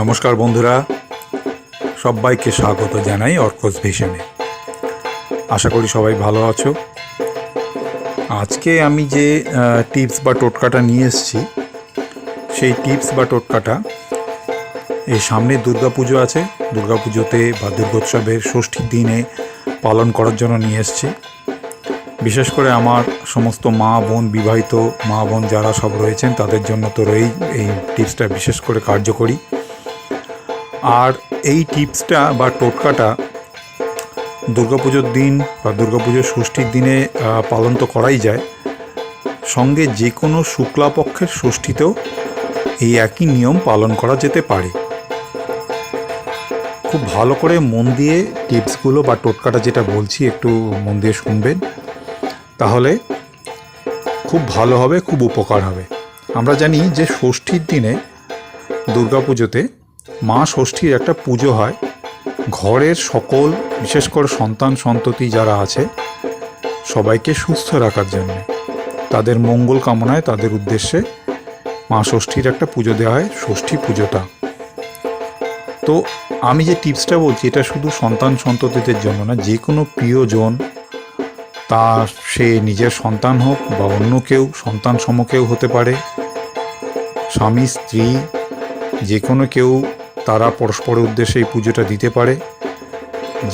নমস্কার বন্ধুরা। সবাইকে স্বাগত জানাই অর্কস ভিশনে। আশা করি সবাই ভালো আছো। আজকে আমি যে টিপস বা টোটকাটা নিয়ে এসেছি, সেই টিপস বা টোটকাটা এই সামনে দুর্গাপুজো আছে। দুর্গাপুজোতে বা দুর্গোৎসবের ষষ্ঠীর দিনে পালন করার জন্য নিয়ে এসেছি। বিশেষ করে আমার সমস্ত মা, বোন, বিবাহিত মা, বোন যারা সব রয়েছেন, তাদের জন্য তো রয়েই এই টিপসটা বিশেষ করে কার্যকরী। আর এই টিপসটা বা টোটকাটা দুর্গাপুজোর দিন বা দুর্গাপুজোর ষষ্ঠীর দিনে পালন তো করাই যায়। সঙ্গে যে কোনো শুক্লাপক্ষের ষষ্ঠীতেও এই একই নিয়ম পালন করা যেতে পারে। খুব ভালো করে মন দিয়ে টিপসগুলো বা টোটকাটা যেটা বলছি একটু মন দিয়ে শুনবেন, তাহলে খুব ভালো হবে, খুব উপকার হবে। আমরা জানি যে ষষ্ঠীর দিনে দুর্গাপুজোতে মা ষষ্ঠীর একটা পুজো হয়। ঘরের সকল, বিশেষ করে সন্তান সন্ততি যারা আছে, সবাইকে সুস্থ রাখার জন্য। তাদের মঙ্গল কামনায় তাদের উদ্দেশ্যে মা ষষ্ঠীর একটা পুজো দেওয়া হয়, ষষ্ঠী পুজোটা। তো আমি যে টিপসটা বলছি, এটা শুধু সন্তান সন্ততিদের জন্য না, যে কোনো প্রিয়জন তা সে নিজের সন্তান হোক বা অন্য কেউ, সন্তান সম কেউ হতে পারে। স্বামী, স্ত্রী যে কোনো কেউ তারা পরস্পরের উদ্দেশ্যে এই পুজোটা দিতে পারে।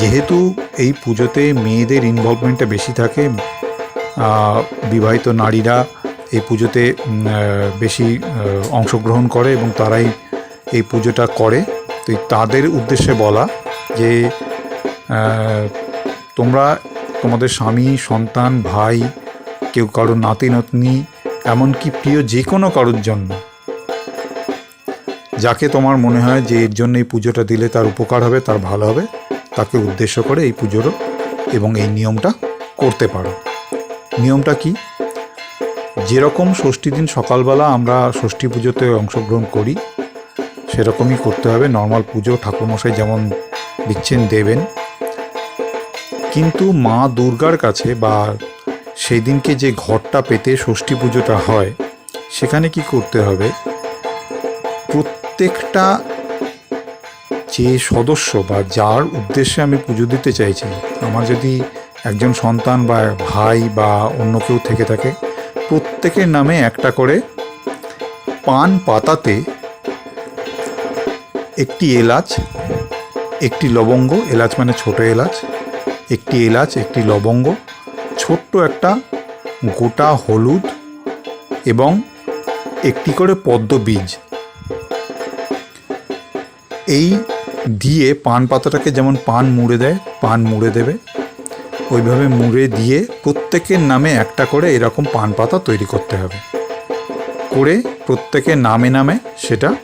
যেহেতু এই পুজোতে মেয়েদের ইনভলভমেন্টটা বেশি থাকে বিবাহিত নারীরা এই পুজোতে বেশি অংশগ্রহণ করে এবং তারাই এই পুজোটা করে। তো তাদের উদ্দেশ্যে বলা যে তোমরা তোমাদের স্বামী, সন্তান, ভাই, কেউ কারোর নাতি, নাতনি, এমনকি প্রিয় যে কোনো কারোর জন্য যাকে তোমার মনে হয় যে এর জন্য এই পুজোটা দিলে তার উপকার হবে, তার ভালো হবে, তাকে উদ্দেশ্য করে এই পুজোরও এবং এই নিয়মটা করতে পারো। নিয়মটা কি? যেরকম ষষ্ঠী দিন সকালবেলা আমরা ষষ্ঠী পুজোতে অংশগ্রহণ করি, সেরকমই করতে হবে। নর্মাল পুজো ঠাকুরমশাই যেমন দিচ্ছেন, দেবেন। কিন্তু মা দুর্গার কাছে বা সেই দিনকে যে ঘরটা পেতে ষষ্ঠী পুজোটা হয়, সেখানে কি করতে হবে? প্রত্যেকটা যে সদস্য বা যার উদ্দেশ্যে আমি পুজো দিতে চাইছি, আমার যদি একজন সন্তান বা ভাই বা অন্য কেউ থেকে থাকে, প্রত্যেকের নামে একটা করে পান পাতাতে একটি এলাচ, একটি লবঙ্গ, এলাচ মানে ছোট এলাচ, একটি এলাচ, একটি লবঙ্গ, ছোট্ট একটা গোটা হলুদ এবং একটি করে পদ্ম বীজ। এই দিয়ে পান পাতাটাকে যেমন পান মুড়ে দেয়, পান মুড়ে দেবে, ওইভাবে মুড়ে দিয়ে প্রত্যেকের নামে একটা করে এরকম পান পাতা তৈরি করতে হবে। করে প্রত্যেকের নামে নামে সেটা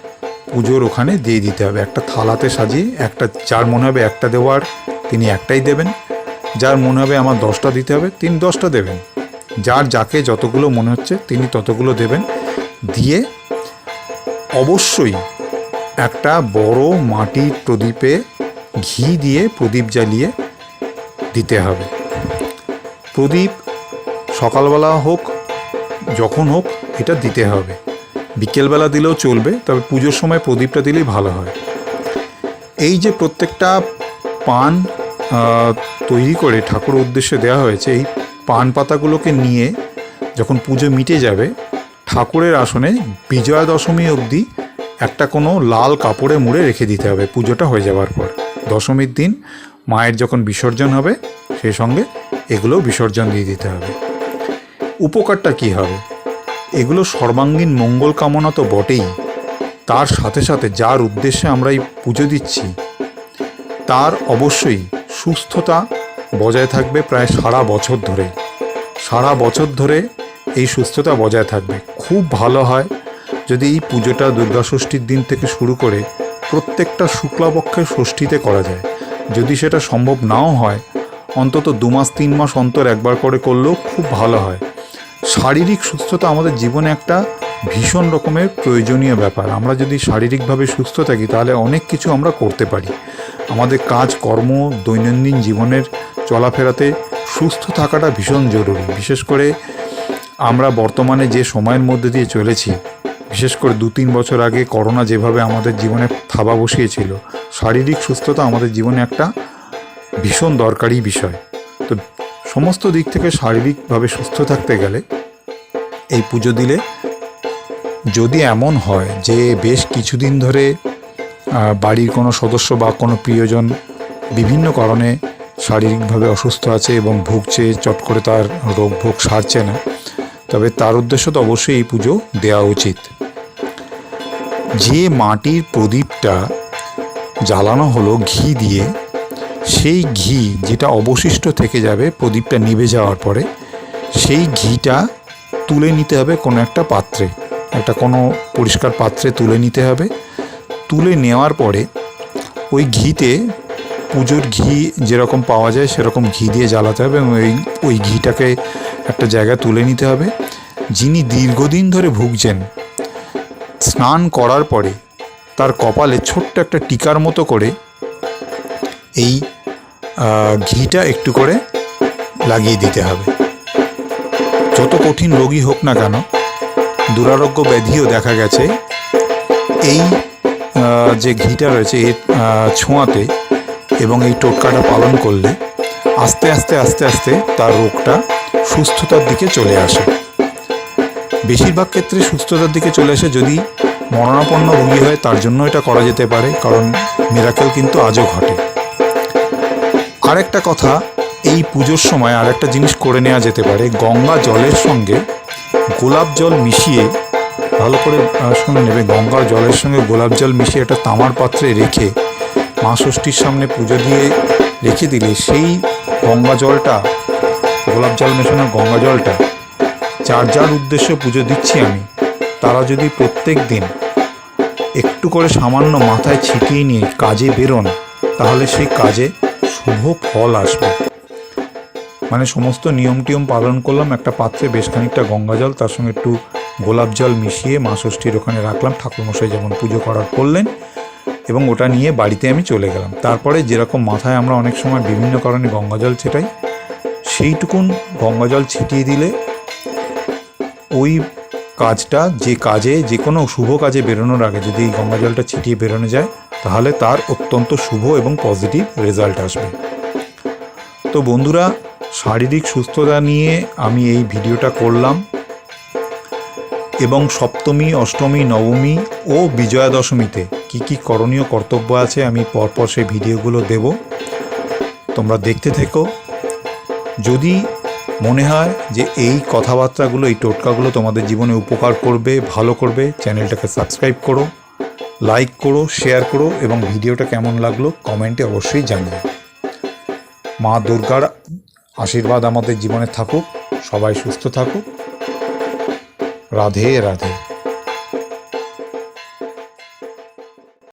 পুজোর ওখানে দিয়ে দিতে হবে। একটা থালাতে সাজিয়ে, একটা যার মনে হবে একটা দেওয়ার তিনি একটাই দেবেন। যার মনে হবে আমার দশটা দিতে হবে, তিনি দশটা দেবেন। যার যাকে যতগুলো মনে হচ্ছে তিনি ততগুলো দেবেন। দিয়ে অবশ্যই একটা বড় মাটির প্রদীপে ঘি দিয়ে প্রদীপ জ্বালিয়ে দিতে হবে। প্রদীপ সকালবেলা হোক, যখন হোক, এটা দিতে হবে। বিকেলবেলা দিলেও চলবে, তবে পুজোর সময় প্রদীপটা দিলেই ভালো হয়। এই যে প্রত্যেকটা পান তৈরি করে ঠাকুর উদ্দেশ্যে দেওয়া হয়েছে, এই পান পাতাগুলোকে নিয়ে যখন পুজো মিটে যাবে, ঠাকুরের আসনে বিজয়া দশমী অবধি একটা কোনো লাল কাপড়ে মুড়ে রেখে দিতে হবে, পুজোটা হয়ে যাওয়ার পর। দশমীর দিন মায়ের যখন বিসর্জন হবে, সেই সঙ্গে এগুলোও বিসর্জন দিয়ে দিতে হবে। উপকারটা কি হবে? এগুলো সর্বাঙ্গীন মঙ্গল কামনা তো বটেই। তার সাথে সাথে যার উদ্দেশ্যে আমরা এই পুজো দিচ্ছি, তার অবশ্যই সুস্থতা বজায় থাকবে প্রায় সারা বছর ধরে। সারা বছর ধরে এই সুস্থতা বজায় থাকবে। খুব ভালো হয়। যদি এই পুজোটা দুর্গা ষষ্ঠীর দিন থেকে শুরু করে প্রত্যেকটা শুক্লাপক্ষের ষষ্ঠীতে করা যায়, যদি সেটা সম্ভব নাও হয়, অন্তত দু মাস, তিন মাস অন্তর একবার করে করলেও খুব ভালো হয়। শারীরিক সুস্থতা আমাদের জীবনে একটা ভীষণ রকমের প্রয়োজনীয় ব্যাপার। আমরা যদি শারীরিকভাবে সুস্থ থাকি, তাহলে অনেক কিছু আমরা করতে পারি। আমাদের কাজ, কর্ম, দৈনন্দিন জীবনের চলাফেরাতে সুস্থ থাকাটা ভীষণ জরুরি। বিশেষ করে আমরা বর্তমানে যে সময়ের মধ্যে দিয়ে চলেছি বিশেষ করে দু তিন বছর আগে করোনা যেভাবে আমাদের জীবনে থাবা বসিয়েছিল, শারীরিক সুস্থতা আমাদের জীবনে একটা ভীষণ দরকারি বিষয়। তো সমস্ত দিক থেকে শারীরিকভাবে সুস্থ থাকতে গেলে এই পুজো দিলে যদি এমন হয় যে বেশ কিছুদিন ধরে বাড়ির কোনো সদস্য বা কোনো প্রিয়জন বিভিন্ন কারণে শারীরিকভাবে অসুস্থ আছে এবং ভুগছে, চট করে তার রোগ ভোগ সারছে না, তবে তার উদ্দেশ্য তো অবশ্যই এই পুজো দেওয়া উচিত। যে মাটির প্রদীপটা জ্বালানো হলো ঘি দিয়ে, সেই ঘি যেটা অবশিষ্ট থেকে যাবে, প্রদীপটা নিভে যাওয়ার পরে, সেই ঘিটা তুলে নিতে হবে কোনো একটা পাত্রে, একটা কোনো পরিষ্কার পাত্রে তুলে নিতে হবে। তুলে নেওয়ার পরে ওই ঘিতে পুজোর ঘি যেরকম পাওয়া যায় সেরকম ঘি দিয়ে জ্বালাতে হবে এবং ওই ওই ঘিটাকে একটা জায়গায় তুলে নিতে হবে। যিনি দীর্ঘদিন ধরে ভুগছেন স্নান করার পরে তার কপালে ছোট্ট একটা টিকার মতো করে এই ঘিটা একটু করে লাগিয়ে দিতে হবে। যত কঠিন রোগী হোক না কেন, দুরারোগ্য ব্যাধিও দেখা গেছে। এই যে ঘিটা রয়েছে এর ছোঁয়াতে এবং এই টোটকাটা পালন করলে আস্তে আস্তে আস্তে আস্তে তার রোগটা সুস্থতার দিকে চলে আসে। বেশিরভাগ ক্ষেত্রে সুস্থতার দিকে চলে আসে যদি মরণাপন্ন রোগী হয়, তার জন্য এটা করা যেতে পারে, কারণ মিরাকেল কিন্তু আজও ঘটে। আরেকটা কথা, এই পুজোর সময় আরেকটা জিনিস করে নেওয়া যেতে পারে, গঙ্গা জলের সঙ্গে গোলাপ জল মিশিয়ে, ভালো করে শুনে নেবে গঙ্গার জলের সঙ্গে গোলাপ জল মিশিয়ে একটা তামার পাত্রে রেখে, মা ষষ্ঠীর সামনে পুজো দিয়ে রেখে দিলে সেই গঙ্গা জলটা, গোলাপ জল মেশানো গঙ্গা জলটা যার যার উদ্দেশ্যে পুজো দিচ্ছি আমি, তারা যদি প্রত্যেক দিন একটু করে সামান্য মাথায় ছিটিয়ে নিয়ে কাজে বেরোন, তাহলে সেই কাজে শুভ ফল আসবে। মানে সমস্ত নিয়ম টিয়ম পালন করলাম, একটা পাত্রে বেশ খানিকটা গঙ্গা জল, তার সঙ্গে একটু গোলাপ জল মিশিয়ে মা ষষ্ঠীর ওখানে রাখলাম, ঠাকুরমশাই যেমন পুজো করার করলেন এবং ওটা নিয়ে বাড়িতে আমি চলে গেলাম। তারপরে যেরকম মাথায় আমরা অনেক সময় বিভিন্ন কারণে গঙ্গা জল ছেটাই, সেইটুকুন গঙ্গা জল ছিটিয়ে দিলে ওই কাজটা, যে কাজে, যে কোনো শুভ কাজে বেরোনোর আগে যদি এই গঙ্গা জলটা ছিটিয়ে বেরোনো যায়, তাহলে তার অত্যন্ত শুভ এবং পজিটিভ রেজাল্ট আসবে। তো বন্ধুরা, শারীরিক সুস্থতা নিয়ে আমি এই ভিডিওটা করলাম। এবং সপ্তমী, অষ্টমী, নবমী ও বিজয়া দশমীতে কী কী করণীয় কর্তব্য আছে আমি পরপর সেই ভিডিওগুলো দেব। তোমরা দেখতে থেকো। যদি মনে হয় যে এই কথাবার্তাগুলো, এই টোটকাগুলো তোমাদের জীবনে উপকার করবে, ভালো করবে। চ্যানেলটাকে সাবস্ক্রাইব করো, লাইক করো, শেয়ার করো এবং ভিডিওটা কেমন লাগল কমেন্টে অবশ্যই জানিও। মা দুর্গার আশীর্বাদ আমাদের জীবনে থাকুক। সবাই সুস্থ থাকুক। রাধে রাধে।